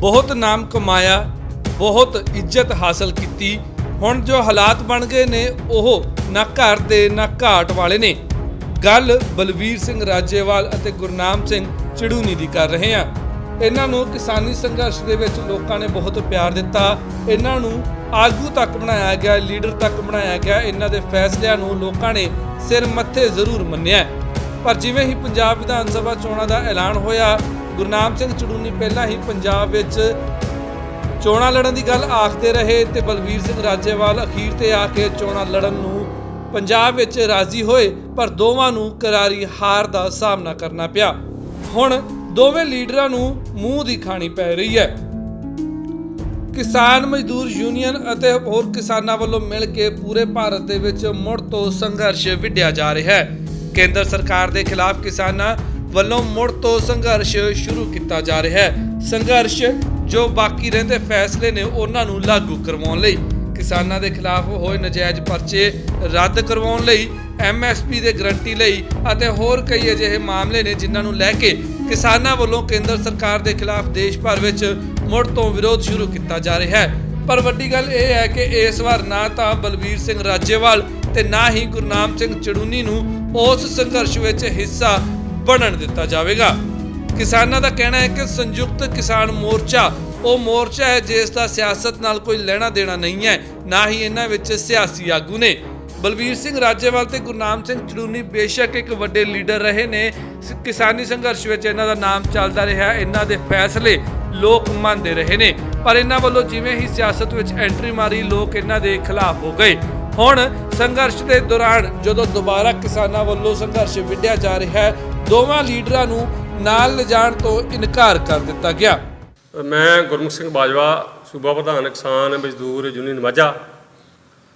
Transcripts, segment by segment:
ਬਹੁਤ ਨਾਮ ਕਮਾਇਆ, ਬਹੁਤ ਇੱਜ਼ਤ ਹਾਸਲ ਕੀਤੀ। ਹੁਣ ਜੋ ਹਾਲਾਤ ਬਣ ਗਏ ਨੇ, ਉਹ ਨਾ ਘਰ ਦੇ, ਨਾ ਘਾਟ ਵਾਲੇ ਨੇ। ਗੱਲ ਬਲਵੀਰ ਸਿੰਘ ਰਾਜੇਵਾਲ ਅਤੇ ਗੁਰਨਾਮ ਸਿੰਘ ਚੜੂਨੀ ਦੀ ਕਰ ਰਹੇ ਹਾਂ। ਇਹਨਾਂ ਨੂੰ ਕਿਸਾਨੀ ਸੰਘਰਸ਼ ਦੇ ਵਿੱਚ ਲੋਕਾਂ ਨੇ ਬਹੁਤ ਪਿਆਰ ਦਿੱਤਾ। ਇਹਨਾਂ ਨੂੰ ਆਗੂ ਤੱਕ ਬਣਾਇਆ ਗਿਆ, ਲੀਡਰ ਤੱਕ ਬਣਾਇਆ ਗਿਆ। ਇਹਨਾਂ ਦੇ ਫੈਸਲਿਆਂ ਨੂੰ ਲੋਕਾਂ ਨੇ ਸਿਰ ਮੱਥੇ ਜ਼ਰੂਰ ਮੰਨਿਆ। ਪਰ ਜਿਵੇਂ ਹੀ ਪੰਜਾਬ ਵਿਧਾਨ ਸਭਾ ਚੋਣਾਂ ਦਾ ਐਲਾਨ ਹੋਇਆ ਗੁਰਨਾਮ ਸਿੰਘ ਚੜੂਨੀ ਪਹਿਲਾਂ ਹੀ ਪੰਜਾਬ ਵਿੱਚ ਚੋਣਾਂ ਲੜਨ ਦੀ ਗੱਲ ਆਖਦੇ ਰਹੇ ਤੇ ਬਲਬੀਰ ਸਿੰਘ ਰਾਜੇਵਾਲ ਅਖੀਰ ਤੇ ਆ ਕੇ ਚੋਣਾਂ ਲੜਨ ਨੂੰ ਪੰਜਾਬ ਵਿੱਚ ਰਾਜ਼ੀ ਹੋਏ, ਪਰ ਦੋਵਾਂ ਨੂੰ ਕਰਾਰੀ ਹਾਰ ਦਾ ਸਾਹਮਣਾ ਕਰਨਾ ਪਿਆ। ਹੁਣ ਦੋਵੇਂ ਲੀਡਰਾਂ ਨੂੰ ਮੂੰਹ ਦੀ ਖਾਣੀ ਪੈ ਰਹੀ ਹੈ। ਕਿਸਾਨ ਮਜ਼ਦੂਰ ਯੂਨੀਅਨ ਅਤੇ ਹੋਰ ਕਿਸਾਨਾਂ ਵੱਲੋਂ ਮਿਲ ਕੇ ਪੂਰੇ ਭਾਰਤ ਦੇ ਵਿੱਚ ਮੁੜ ਤੋਂ ਸੰਘਰਸ਼ ਵਿੱਢਿਆ ਜਾ ਰਿਹਾ ਹੈ। ਕੇਂਦਰ ਸਰਕਾਰ ਦੇ ਖਿਲਾਫ ਕਿਸਾਨਾਂ ਵੱਲੋਂ ਮੁੜ ਤੋਂ ਸੰਘਰਸ਼ ਸ਼ੁਰੂ ਕੀਤਾ ਜਾ ਰਿਹਾ ਹੈ। ਸੰਘਰਸ਼ ਜੋ ਬਾਕੀ ਰਹਿੰਦੇ ਫੈਸਲੇ ਨੇ ਉਹਨਾਂ ਨੂੰ ਲਾਗੂ ਕਰਵਾਉਣ ਲਈ। ਕਿਸਾਨਾਂ ਦੇ ਖਿਲਾਫ ਹੋਏ ਨਜਾਇਜ਼ ਪਰਚੇ ਰੱਦ ਕਰਵਾਉਣ ਲਈ ਐਮਐਸਪੀ ਦੇ ਗਰੰਟੀ ਲਈ ਅਤੇ ਹੋਰ ਕਈ ਅਜਿਹੇ ਮਾਮਲੇ ਨੇ ਜਿਨ੍ਹਾਂ ਨੂੰ ਲੈ ਕੇ ਕਿਸਾਨਾਂ ਵੱਲੋਂ ਕੇਂਦਰ ਸਰਕਾਰ ਦੇ ਖਿਲਾਫ ਦੇਸ਼ ਭਰ ਵਿੱਚ ਮੁੜ ਤੋਂ ਵਿਰੋਧ ਸ਼ੁਰੂ ਕੀਤਾ ਜਾ ਰਿਹਾ ਹੈ। ਪਰ ਵੱਡੀ ਗੱਲ ਇਹ ਹੈ ਕਿ ਇਸ ਵਾਰ ਨਾ ਤਾਂ ਬਲਬੀਰ ਸਿੰਘ ਰਾਜੇਵਾਲ ਤੇ ਨਾ ਹੀ ਗੁਰਨਾਮ ਸਿੰਘ ਚੜੂਨੀ ਨੂੰ ਉਸ ਸੰਘਰਸ਼ ਵਿੱਚ ਹਿੱਸਾ ਬਣਨ ਦਿੱਤਾ ਜਾਵੇਗਾ। ਕਿਸਾਨਾਂ ਦਾ ਕਹਿਣਾ ਹੈ ਕਿ ਸੰਯੁਕਤ ਕਿਸਾਨ ਮੋਰਚਾ, ਉਹ ਮੋਰਚਾ ਹੈ ਜਿਸ ਦਾ ਸਿਆਸਤ ਨਾਲ ਕੋਈ ਲੈਣਾ ਦੇਣਾ ਨਹੀਂ ਹੈ, ਨਾ ਹੀ ਇਹਨਾਂ ਵਿੱਚ ਸਿਆਸੀ ਆਗੂ ਨੇ। ਬਲਵੀਰ ਸਿੰਘ ਰਾਜੇਵਾਲ ਤੇ ਗੁਰਨਾਮ ਸਿੰਘ ਚੜੂਨੀ ਬੇਸ਼ੱਕ ਇੱਕ ਵੱਡੇ ਲੀਡਰ ਰਹੇ ਨੇ। ਕਿਸਾਨੀ ਸੰਘਰਸ਼ ਵਿੱਚ ਇਹਨਾਂ ਦਾ ਨਾਮ ਚੱਲਦਾ ਰਿਹਾ, ਇਹਨਾਂ ਦੇ ਫੈਸਲੇ ਲੋਕ ਮੰਨਦੇ ਰਹੇ ਨੇ। ਪਰ ਇਹਨਾਂ ਵੱਲੋਂ ਜਿਵੇਂ ਹੀ ਸਿਆਸਤ ਵਿੱਚ ਐਂਟਰੀ ਮਾਰੀ, ਲੋਕ ਇਹਨਾਂ ਦੇ ਖਿਲਾਫ ਹੋ ਗਏ। ਹੁਣ ਸੰਘਰਸ਼ ਦੇ ਦੌਰਾਨ ਜਦੋਂ ਦੁਬਾਰਾ ਕਿਸਾਨਾਂ ਵੱਲੋਂ ਸੰਘਰਸ਼ ਵਿੱਢਿਆ ਜਾ ਰਿਹਾ ਹੈ ਦੋਵਾਂ ਲੀਡਰਾਂ ਨੂੰ ਨਾਲ ਲਿਜਾਣ ਤੋਂ ਇਨਕਾਰ ਕਰ ਦਿੱਤਾ ਗਿਆ। ਮੈਂ ਗੁਰਮੁਖ ਸਿੰਘ ਬਾਜਵਾ, ਸੂਬਾ ਪ੍ਰਧਾਨ ਕਿਸਾਨ, ਮਜ਼ਦੂਰ, ਯੂਨੀਅਨ ਮਾਝਾ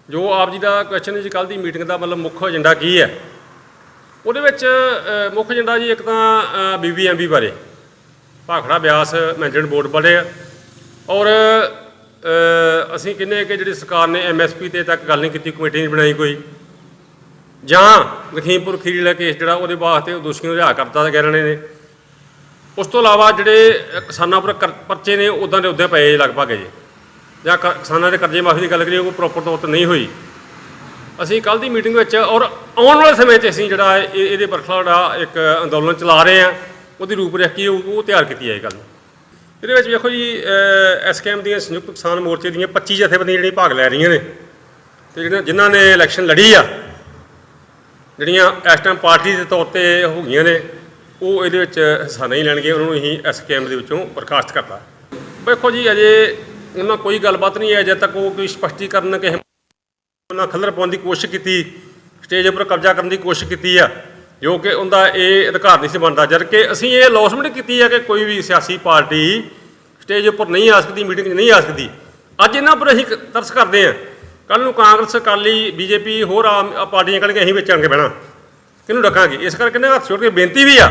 ਜੋ ਆਪ ਜੀ ਦਾ ਕੁਐਸਚਨ ਜੀ ਕੱਲ ਦੀ ਮੀਟਿੰਗ ਦਾ ਮਤਲਬ ਮੁੱਖ ਏਜੰਡਾ ਕੀ ਹੈ? ਉਹਦੇ ਵਿੱਚ ਮੁੱਖ ਏਜੰਡਾ ਜੀ ਇੱਕ ਤਾਂ ਬੀਬੀਐਮਬੀ ਬਾਰੇ। ਭਾਖੜਾ ਬਿਆਸ ਮੈਨੇਜਮੈਂਟ ਬੋਰਡ ਬਾਰੇ। ਆ ਔਰ ਅਸੀਂ ਕਹਿੰਦੇ ਕਿ ਜਿਹੜੀ ਸਰਕਾਰ ਨੇ ਐਮਐਸਪੀ ਤੇ ਤੱਕ ਗੱਲ ਨਹੀਂ ਕੀਤੀ, ਕਮੇਟੀ ਨਹੀਂ ਬਣਾਈ ਕੋਈ। ਜਾਂ ਲਖੀਮਪੁਰ ਖੀਰੀ ਵਾਲਾ ਕੇਸ ਜਿਹੜਾ ਉਹਦੇ ਵਾਸਤੇ ਉਹ ਦੋਸ਼ੀਆਂ ਨੂੰ ਰਿਹਾ ਕਰਤਾ ਕਹਿ ਰਹੇ ਨੇ। ਉਸ ਤੋਂ ਇਲਾਵਾ ਜਿਹੜੇ ਕਿਸਾਨਾਂ ਉੱਪਰ ਕਰ- ਪਰਚੇ ਨੇ ਉਦਾਂ ਦੇ ਉਦਾਂ ਪਏ ਲਗਭਗ ਜੀ ਜਾਂ ਕ- ਕਿਸਾਨਾਂ ਦੇ ਕਰਜ਼ੇ ਮਾਫੀ ਦੀ ਗੱਲ ਕਰੀਏ, ਉਹ ਪ੍ਰੋਪਰ ਤੌਰ ਤੇ ਨਹੀਂ ਹੋਈ। ਅਸੀਂ ਕੱਲ ਦੀ ਮੀਟਿੰਗ ਵਿੱਚ ਔਰ ਆਉਣ ਵਾਲੇ ਸਮੇਂ 'ਚ ਅਸੀਂ ਜਿਹੜਾ ਇਹ- ਇਹਦੇ ਬਰਖਲਾ ਜਿਹੜਾ ਇੱਕ ਅੰਦੋਲਨ ਚਲਾ ਰਹੇ ਹਾਂ, ਉਹਦੀ ਰੂਪਰੇਖ ਕੀ ਉਹ ਤਿਆਰ ਕੀਤੀ ਹੈ ਇਹ ਗੱਲ ਇਹਦੇ ਵਿੱਚ ਵੇਖੋ ਜੀ ਐਸਕੇਐਮ ਦੀਆਂ ਸੰਯੁਕਤ ਕਿਸਾਨ ਮੋਰਚੇ ਦੀਆਂ 25 ਜਥੇਬੰਦੀਆਂ ਜਿਹੜੀਆਂ ਭਾਗ ਲੈ ਰਹੀਆਂ ਨੇ। ਤੇ ਜਿਹੜੀਆਂ, ਜਿਨ੍ਹਾਂ ਨੇ ਇਲੈਕਸ਼ਨ ਲੜੀ ਆ ਜਿਹੜੀਆਂ ਇਸ ਟਾਈਮ ਪਾਰਟੀ ਦੇ ਤੌਰ ਤੇ ਹੋ ਗਈਆਂ ਨੇ, ਉਹ ਇਹਦੇ ਵਿੱਚ ਹਿੱਸਾ ਨਹੀਂ ਲੈਣਗੇ, ਉਹਨਾਂ ਨੂੰ ਅਸੀਂ ਇਸ ਐਸਕੇਐਮ ਦੇ ਵਿੱਚੋਂ ਬਰਖਾਸਤ ਕਰਤਾ। ਵੇਖੋ ਜੀ, ਅਜੇ ਉਹਨਾਂ ਕੋਈ ਗੱਲਬਾਤ ਨਹੀਂ ਹੈ, ਅਜੇ ਤੱਕ ਉਹ ਕੋਈ ਸਪਸ਼ਟੀਕਰਨ ਕਿਸੇ ਉਹਨਾਂ ਖੱਲਰ ਪਾਉਣ ਦੀ ਕੋਸ਼ਿਸ਼ ਕੀਤੀ ਸਟੇਜ ਉੱਪਰ ਕਬਜ਼ਾ ਕਰਨ ਦੀ ਕੋਸ਼ਿਸ਼ ਕੀਤੀ ਆ, ਜੋ ਕਿ ਉਹਦਾ ਇਹ ਅਧਿਕਾਰ ਨਹੀਂ ਸੀ ਬਣਦਾ। ਜਦ ਕਿ ਅਸੀਂ ਇਹ ਲੌਸਮੈਂਟ ਕੀਤੀ ਹੈ ਕਿ ਕੋਈ ਵੀ ਸਿਆਸੀ ਪਾਰਟੀ ਸਟੇਜ ਉੱਪਰ ਨਹੀਂ ਆ ਸਕਦੀ ਮੀਟਿੰਗ 'ਚ ਨਹੀਂ ਆ ਸਕਦੀ। ਅੱਜ ਇਹਨਾਂ ਪਰ ਅਸੀਂ ਤਰਸ ਕਰਦੇ ਹਾਂ ਕੱਲ ਨੂੰ ਕਾਂਗਰਸ, ਅਕਾਲੀ, ਬੀਜੇਪੀ, ਹੋਰ ਆਮ ਪਾਰਟੀਆਂ ਕਹਿਣਗੇ, ਅਸੀਂ ਵਿੱਚ ਆਣ ਬਹਿਣਾ। ਕਿਹਨੂੰ ਰੱਖਾਂਗੇ? ਇਸ ਕਰਕੇ ਇਹਨਾਂ ਹੱਥ ਜੋੜ ਕੇ ਬੇਨਤੀ ਵੀ ਆ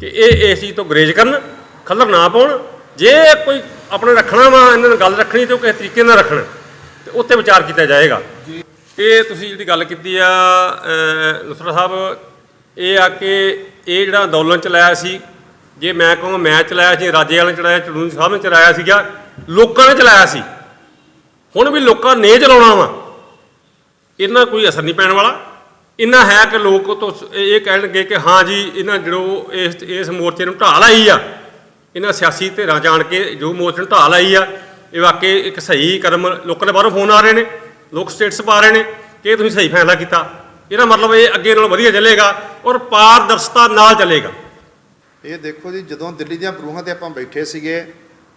ਕਿ ਇਹ ਇਸ ਚੀਜ਼ ਤੋਂ ਗਰੇਜ ਕਰਨ, ਖੱਲਰ ਨਾ ਪਾਉਣ। ਜੇ ਕੋਈ ਆਪਣੇ ਰੱਖਣਾ ਵਾ, ਇਹਨਾਂ ਨਾਲ ਗੱਲ ਰੱਖਣੀ ਤੇ ਉਹ ਕਿਸੇ ਤਰੀਕੇ ਨਾਲ ਰੱਖਣ, ਤੇ ਉੱਤੇ ਵਿਚਾਰ ਕੀਤਾ ਜਾਏਗਾ। ਇਹ ਤੁਸੀਂ ਜਿਹੜੀ ਗੱਲ ਕੀਤੀ ਆ ਲੁਥਰਾ ਸਾਹਿਬ, ਇਹ ਆ ਕਿ ਇਹ ਜਿਹੜਾ ਅੰਦੋਲਨ ਚਲਾਇਆ ਸੀ, ਜੇ ਮੈਂ ਕਹਾਂ ਮੈਂ ਚਲਾਇਆ ਸੀ, ਰਾਜੇ ਵਾਲੇ ਨੇ ਚਲਾਇਆ ਚੜੂਨੀ ਸਾਹਿਬ ਨੇ ਚਲਾਇਆ ਸੀਗਾ, ਲੋਕਾਂ ਨੇ ਚਲਾਇਆ ਸੀ। ਹੁਣ ਵੀ ਲੋਕਾਂ ਨੇ ਚਲਾਉਣਾ ਵਾ। ਇਹਨਾਂ ਕੋਈ ਅਸਰ ਨਹੀਂ ਪੈਣ ਵਾਲਾ। ਇੰਨਾ ਹੈ ਕਿ ਲੋਕ ਤੋਂ ਇਹ ਕਹਿਣਗੇ ਕਿ ਹਾਂ ਜੀ, ਇਹਨਾਂ ਜਿਹੜੋ ਇਸ ਇਸ ਮੋਰਚੇ ਨੂੰ ਢਾਹ ਲਾਈ ਆ। ਇਹਨਾਂ ਸਿਆਸੀ ਧਿਰਾਂ ਜਾਣ ਕੇ ਜੋ ਮੋਰਚੇ ਨੂੰ ਢਾਹ ਲਾਈ ਆ, ਇਹ ਵਾਕਈ ਇੱਕ ਸਹੀ ਕਦਮ ਲੋਕਾਂ ਦੇ ਬਾਹਰੋਂ ਫੋਨ ਆ ਰਹੇ ਨੇ, ਲੋਕ ਸਟੇਟਸ ਪਾ ਰਹੇ ਨੇ ਕਿ ਤੁਸੀਂ ਸਹੀ ਫੈਸਲਾ ਕੀਤਾ। ਇਹਦਾ ਮਤਲਬ ਇਹ ਅੱਗੇ ਨਾਲੋਂ ਵਧੀਆ ਚੱਲੇਗਾ ਔਰ ਪਾਰਦਰਸ਼ਤਾ ਨਾਲ ਚੱਲੇਗਾ। ਇਹ ਦੇਖੋ ਜੀ, ਜਦੋਂ ਦਿੱਲੀ ਦੀਆਂ ਬਰੂਹਾਂ ਤੇ ਆਪਾਂ ਬੈਠੇ ਸੀਗੇ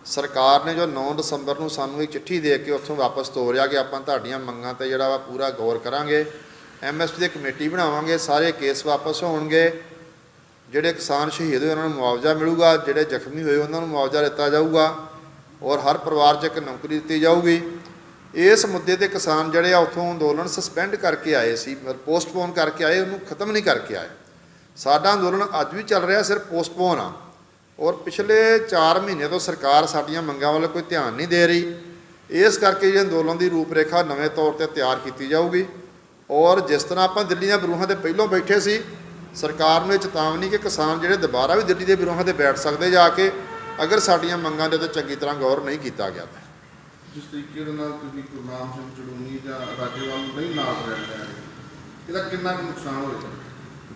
ਸਰਕਾਰ ਨੇ ਜੋ 9 ਦਸੰਬਰ ਨੂੰ ਸਾਨੂੰ ਇਹ ਚਿੱਠੀ ਦੇ ਕੇ ਉੱਥੋਂ ਵਾਪਸ ਤੋਰਿਆ ਕਿ ਆਪਾਂ ਤੁਹਾਡੀਆਂ ਮੰਗਾਂ ਤੇ ਜਿਹੜਾ ਵਾ ਪੂਰਾ ਗੌਰ ਕਰਾਂਗੇ ਐਮਐਸਪੀ ਦੀ ਕਮੇਟੀ ਬਣਾਵਾਂਗੇ, ਸਾਰੇ ਕੇਸ ਵਾਪਸ ਹੋਣਗੇ, ਜਿਹੜੇ ਕਿਸਾਨ ਸ਼ਹੀਦ ਹੋਏ ਉਹਨਾਂ ਨੂੰ ਮੁਆਵਜ਼ਾ ਮਿਲੂਗਾ, ਜਿਹੜੇ ਜ਼ਖਮੀ ਹੋਏ ਉਹਨਾਂ ਨੂੰ ਮੁਆਵਜ਼ਾ ਦਿੱਤਾ ਜਾਊਗਾ ਔਰ ਹਰ ਪਰਿਵਾਰ 'ਚ ਇੱਕ ਨੌਕਰੀ ਦਿੱਤੀ ਜਾਊਗੀ। ਇਸ ਮੁੱਦੇ ਤੇ ਕਿਸਾਨ ਜਿਹੜੇ ਆ ਉੱਥੋਂ ਅੰਦੋਲਨ ਸਸਪੈਂਡ ਕਰਕੇ ਆਏ ਸੀ ਪੋਸਟਪੋਨ ਕਰਕੇ ਆਏ, ਉਹਨੂੰ ਖਤਮ ਨਹੀਂ ਕਰਕੇ ਆਏ। ਸਾਡਾ ਅੰਦੋਲਨ ਅੱਜ ਵੀ ਚੱਲ ਰਿਹਾ, ਸਿਰਫ ਪੋਸਟਪੋਨ ਆ। ਔਰ ਪਿਛਲੇ 4 ਮਹੀਨੇ ਤੋਂ ਸਰਕਾਰ ਸਾਡੀਆਂ ਮੰਗਾਂ ਵੱਲ ਕੋਈ ਧਿਆਨ ਨਹੀਂ ਦੇ ਰਹੀ। ਇਸ ਕਰਕੇ ਇਹ ਅੰਦੋਲਨ ਦੀ ਰੂਪਰੇਖਾ ਨਵੇਂ ਤੌਰ ਤੇ ਤਿਆਰ ਕੀਤੀ ਜਾਊਗੀ। ਔਰ ਜਿਸ ਤਰ੍ਹਾਂ ਆਪਾਂ ਦਿੱਲੀ ਦੀਆਂ ਬਰੂਹਾਂ ਤੇ ਪਹਿਲਾਂ ਬੈਠੇ ਸੀ, ਸਰਕਾਰ ਨੂੰ ਇਹ ਚੇਤਾਵਨੀ ਕਿ ਕਿਸਾਨ ਜਿਹੜੇ ਦੁਬਾਰਾ ਵੀ ਦਿੱਲੀ ਦੇ ਬਰੂਹਾਂ ਤੇ ਬੈਠ ਸਕਦੇ ਜਾ ਕੇ, ਅਗਰ ਸਾਡੀਆਂ ਮੰਗਾਂ ਦੇ ਉੱਤੇ ਚੰਗੀ ਤਰ੍ਹਾਂ ਗੌਰ ਨਹੀਂ ਕੀਤਾ ਗਿਆ ਤਾਂ। ਜਿਸ ਤਰੀਕੇ ਦੇ ਨਾਲ ਤੁਸੀਂ ਗੁਰਨਾਮ ਸਿੰਘ ਚੜੂਨੀ ਜਾਂ ਰਾਜੇਵਾਲ ਨੂੰ ਨਹੀਂ ਨਾਲ ਰਹਿੰਦੇ ਇਹਦਾ ਕਿੰਨਾ ਕੁ ਨੁਕਸਾਨ ਹੋਏਗਾ?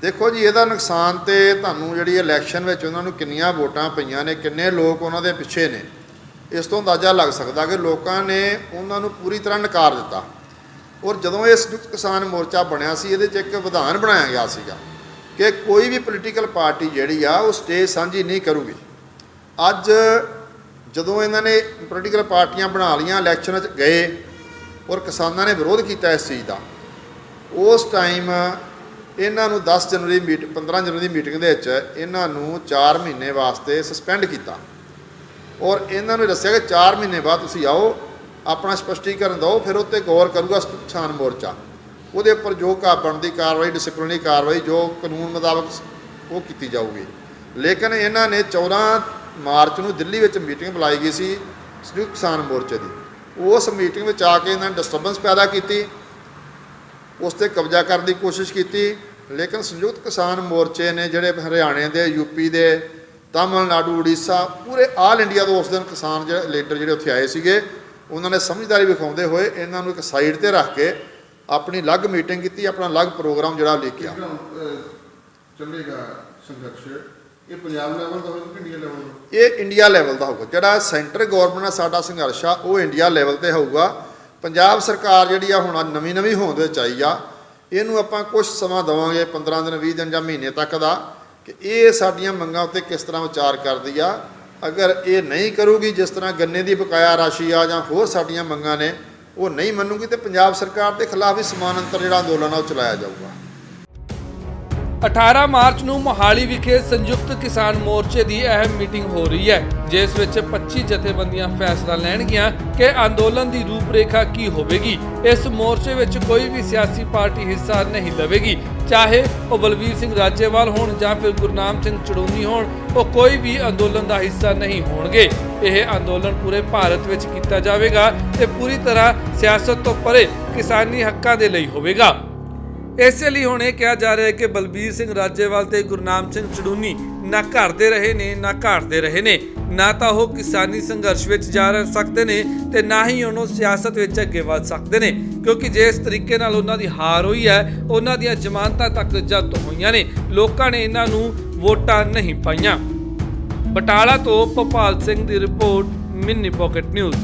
ਦੇਖੋ ਜੀ, ਇਹਦਾ ਨੁਕਸਾਨ ਤੇ ਤੁਹਾਨੂੰ ਜਿਹੜੀ ਇਲੈਕਸ਼ਨ ਵਿੱਚ ਉਹਨਾਂ ਨੂੰ ਕਿੰਨੀਆਂ ਵੋਟਾਂ ਪਈਆਂ ਨੇ, ਕਿੰਨੇ ਲੋਕ ਉਹਨਾਂ ਦੇ ਪਿੱਛੇ ਨੇ। ਇਸ ਤੋਂ ਅੰਦਾਜ਼ਾ ਲੱਗ ਸਕਦਾ ਕਿ ਲੋਕਾਂ ਨੇ ਉਹਨਾਂ ਨੂੰ ਪੂਰੀ ਤਰ੍ਹਾਂ ਨਕਾਰ ਦਿੱਤਾ। ਔਰ ਜਦੋਂ ਇਹ ਸੰਯੁਕਤ ਕਿਸਾਨ ਮੋਰਚਾ ਬਣਿਆ ਸੀ, ਇਹਦੇ 'ਚ ਇੱਕ ਵਿਧਾਨ ਬਣਾਇਆ ਗਿਆ ਸੀਗਾ ਕਿ ਕੋਈ ਵੀ ਪੋਲੀਟੀਕਲ ਪਾਰਟੀ ਜਿਹੜੀ ਆ, ਉਹ ਸਟੇਜ ਸਾਂਝੀ ਨਹੀਂ ਕਰੂਗੀ। ਅੱਜ ਜਦੋਂ ਇਹਨਾਂ ਨੇ ਪੋਲੀਟੀਕਲ ਪਾਰਟੀਆਂ ਬਣਾ ਲੀਆਂ ਇਲੈਕਸ਼ਨ 'ਚ ਗਏ ਔਰ ਕਿਸਾਨਾਂ ਨੇ ਵਿਰੋਧ ਕੀਤਾ ਇਸ ਚੀਜ਼ ਦਾ, ਉਸ ਟਾਈਮ ਇਹਨਾਂ ਨੂੰ 10 ਜਨਵਰੀ ਮੀਟ 15 ਜਨਵਰੀ ਦੀ ਮੀਟਿੰਗ ਦੇ ਵਿੱਚ ਇਹਨਾਂ ਨੂੰ 4 ਮਹੀਨੇ ਵਾਸਤੇ ਸਸਪੈਂਡ ਕੀਤਾ। ਔਰ ਇਹਨਾਂ ਨੂੰ ਦੱਸਿਆ ਕਿ 4 ਮਹੀਨੇ ਬਾਅਦ ਤੁਸੀਂ ਆਓ, ਆਪਣਾ ਸਪਸ਼ਟੀਕਰਨ ਦਿਓ, ਫਿਰ ਉੱਤੇ ਗੌਰ ਕਰੂਗਾ ਸੰਯੁਕਤ ਕਿਸਾਨ ਮੋਰਚਾ। ਉਹਦੇ ਉੱਪਰ ਜੋ ਕਾ ਬਣਦੀ ਕਾਰਵਾਈ ਡਿਸਪਲਿਨਰੀ ਕਾਰਵਾਈ, ਜੋ ਕਾਨੂੰਨ ਮੁਤਾਬਕ ਉਹ ਕੀਤੀ ਜਾਊਗੀ। ਲੇਕਿਨ ਇਹਨਾਂ ਨੇ 14 ਮਾਰਚ ਨੂੰ ਦਿੱਲੀ ਵਿੱਚ ਮੀਟਿੰਗ ਬੁਲਾਈ ਗਈ ਸੀ ਸੰਯੁਕਤ ਕਿਸਾਨ ਮੋਰਚੇ ਦੀ। ਉਸ ਮੀਟਿੰਗ ਵਿੱਚ ਆ ਕੇ ਇਹਨਾਂ ਨੇ ਡਿਸਟਰਬੈਂਸ ਪੈਦਾ ਕੀਤੀ। ਉਸ ਤੇ ਕਬਜ਼ਾ ਕਰਨ ਦੀ ਕੋਸ਼ਿਸ਼ ਕੀਤੀ। ਲੇਕਿਨ ਸੰਯੁਕਤ ਕਿਸਾਨ ਮੋਰਚੇ ਨੇ ਜਿਹੜੇ ਹਰਿਆਣੇ ਦੇ ਯੂਪੀ ਦੇ ਤਾਮਿਲਨਾਡੂ ਉੜੀਸਾ ਪੂਰੇ ਆਲ ਇੰਡੀਆ ਤੋਂ ਉਸ ਦਿਨ ਕਿਸਾਨ ਜਿਹੜੇ ਲੀਡਰ ਜਿਹੜੇ ਉੱਥੇ ਆਏ ਸੀਗੇ ਉਹਨਾਂ ਨੇ ਸਮਝਦਾਰੀ ਵਿਖਾਉਂਦੇ ਹੋਏ ਇਹਨਾਂ ਨੂੰ ਇੱਕ ਸਾਈਡ ਤੇ ਰੱਖ ਕੇ ਆਪਣੀ ਅਲੱਗ ਮੀਟਿੰਗ ਕੀਤੀ ਆਪਣਾ ਅਲੱਗ ਪ੍ਰੋਗਰਾਮ ਜਿਹੜਾ ਲਿਖਿਆ। ਚੱਲੇਗਾ ਸੰਘਰਸ਼? ਇਹ ਪੰਜਾਬ ਲੈਵਲ ਦਾ ਹੋਵੇਗਾ ਕਿ ਇੰਡੀਆ ਲੈਵਲ ਦਾ? ਇਹ ਇੰਡੀਆ ਲੈਵਲ ਦਾ ਹੋਊਗਾ। ਜਿਹੜਾ ਸੈਂਟਰ ਗਵਰਨਮੈਂਟ ਨਾਲ ਸਾਡਾ ਸੰਘਰਸ਼ ਆ ਉਹ ਇੰਡੀਆ ਲੈਵਲ ਤੇ ਹੋਊਗਾ। ਪੰਜਾਬ ਸਰਕਾਰ ਜਿਹੜੀ ਆ ਹੁਣ ਨਵੀਂ ਨਵੀਂ ਹੋਂਦ ਵਿੱਚ ਆਈ ਆ, ਇਹਨੂੰ ਆਪਾਂ ਕੁਝ ਸਮਾਂ ਦੇਵਾਂਗੇ 15 ਦਿਨ 20 ਦਿਨ ਜਾਂ ਮਹੀਨੇ ਤੱਕ ਦਾ, ਕਿ ਇਹ ਸਾਡੀਆਂ ਮੰਗਾਂ ਉੱਤੇ ਕਿਸ ਤਰ੍ਹਾਂ ਵਿਚਾਰ ਕਰਦੀ ਆ। ਅਗਰ ਇਹ ਨਹੀਂ ਕਰੂਗੀ, ਜਿਸ ਤਰ੍ਹਾਂ ਗੰਨੇ ਦੀ ਬਕਾਇਆ ਰਾਸ਼ੀ ਆ ਜਾਂ ਹੋਰ ਸਾਡੀਆਂ ਮੰਗਾਂ ਨੇ, ਉਹ ਨਹੀਂ ਮੰਨੂਗੀ ਤੇ ਪੰਜਾਬ ਸਰਕਾਰ ਦੇ ਖਿਲਾਫ ਵੀ ਅੰਤਰ ਜਿਹੜਾ ਅੰਦੋਲਨ ਆ ਉਹ ਚਲਾਇਆ ਜਾਊਗਾ। 18 ਮਾਰਚ ਨੂੰ ਮੋਹਾਲੀ ਵਿਖੇ ਸੰਯੁਕਤ ਕਿਸਾਨ ਮੋਰਚੇ ਦੀ ਅਹਿਮ ਮੀਟਿੰਗ ਹੋ ਰਹੀ ਹੈ, ਜਿਸ ਵਿੱਚ 25 ਜਥੇਬੰਦੀਆਂ ਫੈਸਲਾ ਲੈਣਗੀਆਂ ਕਿ ਅੰਦੋਲਨ ਦੀ ਰੂਪਰੇਖਾ ਕੀ ਹੋਵੇਗੀ। ਇਸ ਮੋਰਚੇ ਵਿੱਚ ਕੋਈ ਵੀ ਸਿਆਸੀ ਪਾਰਟੀ ਹਿੱਸਾ ਨਹੀਂ ਲਵੇਗੀ। ਚਾਹੇ ਉਹ ਬਲਵੀਰ ਸਿੰਘ ਰਾਜੇਵਾਲ ਹੋਣ ਜਾਂ ਫਿਰ ਗੁਰਨਾਮ ਸਿੰਘ ਚੜੂਨੀ ਹੋਣ, ਉਹ ਕੋਈ ਵੀ ਅੰਦੋਲਨ ਦਾ ਹਿੱਸਾ ਨਹੀਂ ਹੋਣਗੇ। ਇਹ ਅੰਦੋਲਨ ਪੂਰੇ ਭਾਰਤ ਵਿੱਚ ਕੀਤਾ ਜਾਵੇਗਾ ਤੇ ਪੂਰੀ ਤਰ੍ਹਾਂ ਸਿਆਸਤ ਤੋਂ ਪਰੇ ਕਿਸਾਨੀ ਹੱਕਾਂ ਦੇ ਲਈ ਹੋਵੇਗਾ। ਇਸੇ ਲਈ ਹੁਣ ਇਹ ਕਿਹਾ ਜਾ ਰਿਹਾ ਹੈ ਕਿ ਬਲਬੀਰ ਸਿੰਘ ਰਾਜੇਵਾਲ ਤੇ ਗੁਰਨਾਮ ਸਿੰਘ ਚੜੂਨੀ ਨਾ ਘਰ ਦੇ ਰਹੇ ਨੇ, ਨਾ ਘਾਟਦੇ ਰਹੇ ਨੇ। ਨਾ ਤਾਂ ਉਹ ਕਿਸਾਨੀ ਸੰਘਰਸ਼ ਵਿੱਚ ਜਾ ਰਹੇ ਸਕਦੇ ਨੇ ਤੇ ਨਾ ਹੀ ਉਹਨੂੰ ਸਿਆਸਤ ਵਿੱਚ ਅੱਗੇ ਵਧ ਸਕਦੇ ਨੇ। ਕਿਉਂਕਿ ਜੇ ਇਸ ਤਰੀਕੇ ਨਾਲ ਉਹਨਾਂ ਦੀ ਹਾਰ ਹੋਈ ਹੈ, ਉਹਨਾਂ ਦੀਆਂ ਜ਼ਮਾਨਤਾਂ ਤੱਕ ਜ਼ਬਤ ਹੋਈਆਂ ਨੇ। ਲੋਕਾਂ ਨੇ ਇਹਨਾਂ ਨੂੰ ਵੋਟਾਂ ਨਹੀਂ ਪਾਈਆਂ। ਬਟਾਲਾ ਤੋਂ ਭੋਪਾਲ ਸਿੰਘ ਦੀ ਰਿਪੋਰਟ, ਮਿੰਨੀ ਪਾਕਟ ਨਿਊਜ਼